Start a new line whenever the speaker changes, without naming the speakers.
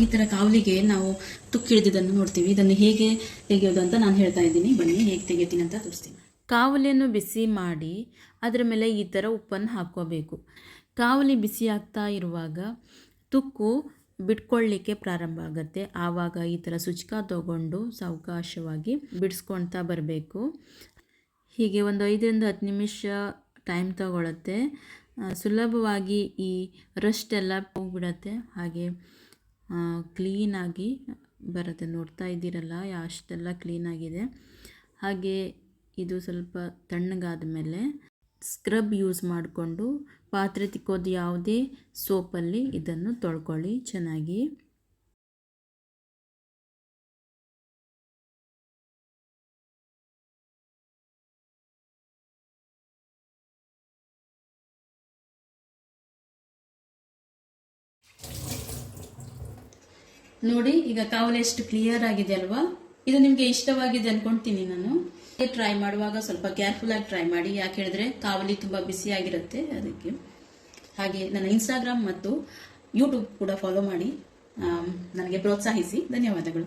ಈ ತರ ಕಾವಲಿಗೆ ನಾವು ತುಕ್ಕಿಳಿದಿದ್ದನ್ನು ನೋಡ್ತೀವಿ. ಇದನ್ನು ಹೇಗೆ ತೆಗೆಯೋದು ಅಂತ ನಾನು ಹೇಳ್ತಾ ಇದ್ದೀನಿ. ಬನ್ನಿ, ಹೇಗೆ ತೆಗಿತೀನಿ ಅಂತ ತೋರಿಸ್ತೀನಿ.
ಕಾವಲಿಯನ್ನು ಬಿಸಿ ಮಾಡಿ ಅದರ ಮೇಲೆ ಈ ಥರ ಉಪ್ಪನ್ನು ಹಾಕ್ಕೋಬೇಕು. ಕಾವಲಿ ಬಿಸಿ ಆಗ್ತಾ ಇರುವಾಗ ತುಕ್ಕು ಬಿಟ್ಕೊಳ್ಳಿಕ್ಕೆ ಪ್ರಾರಂಭ ಆಗುತ್ತೆ. ಆವಾಗ ಈ ಥರ ಸುಚ್ಕ ತಗೊಂಡು ಸಾವಕಾಶವಾಗಿ ಬಿಡಿಸ್ಕೊಳ್ತಾ ಬರಬೇಕು. ಹೀಗೆ ಒಂದು ಐದರಿಂದ ಹತ್ತು ನಿಮಿಷ ಟೈಮ್ ತಗೊಳ್ಳುತ್ತೆ ಸುಲಭವಾಗಿ ಈ ರಸ್ಟ್ ಎಲ್ಲ ಹೋಗ್ಬಿಡತ್ತೆ. ಹಾಗೆ ಕ್ಲೀನಾಗಿ ಬರುತ್ತೆ. ನೋಡ್ತಾ ಇದ್ದೀರಲ್ಲ, ಅಷ್ಟೆಲ್ಲ ಕ್ಲೀನಾಗಿದೆ. ಹಾಗೆ ಇದು ಸ್ವಲ್ಪ ತಣ್ಣಗಾದ ಮೇಲೆ ಸ್ಕ್ರಬ್ ಯೂಸ್ ಮಾಡಿಕೊಂಡು, ಪಾತ್ರೆ ತಿಕ್ಕೋದು ಯಾವುದೇ ಸೋಪಲ್ಲಿ ಇದನ್ನು ತೊಳ್ಕೊಳ್ಳಿ ಚೆನ್ನಾಗಿ.
ನೋಡಿ, ಈಗ ಕಾವಲಿ ಎಷ್ಟು ಕ್ಲಿಯರ್ ಆಗಿದೆ ಅಲ್ವಾ? ಇದು ನಿಮ್ಗೆ ಇಷ್ಟವಾಗಿದೆ ಅನ್ಕೊಂತೀನಿ ನಾನು. ಟ್ರೈ ಮಾಡುವಾಗ ಸ್ವಲ್ಪ ಕೇರ್ಫುಲ್ ಆಗಿ ಟ್ರೈ ಮಾಡಿ. ಯಾಕೆ ಹೇಳಿದ್ರೆ ಕಾವಲಿ ತುಂಬಾ ಬಿಸಿ ಆಗಿರುತ್ತೆ ಅದಕ್ಕೆ. ಹಾಗೆ ನನ್ನ ಇನ್ಸ್ಟಾಗ್ರಾಮ್ ಮತ್ತು ಯೂಟ್ಯೂಬ್ ಕೂಡ ಫಾಲೋ ಮಾಡಿ. ನನಗೆ ಪ್ರೋತ್ಸಾಹಿಸಿ. ಧನ್ಯವಾದಗಳು.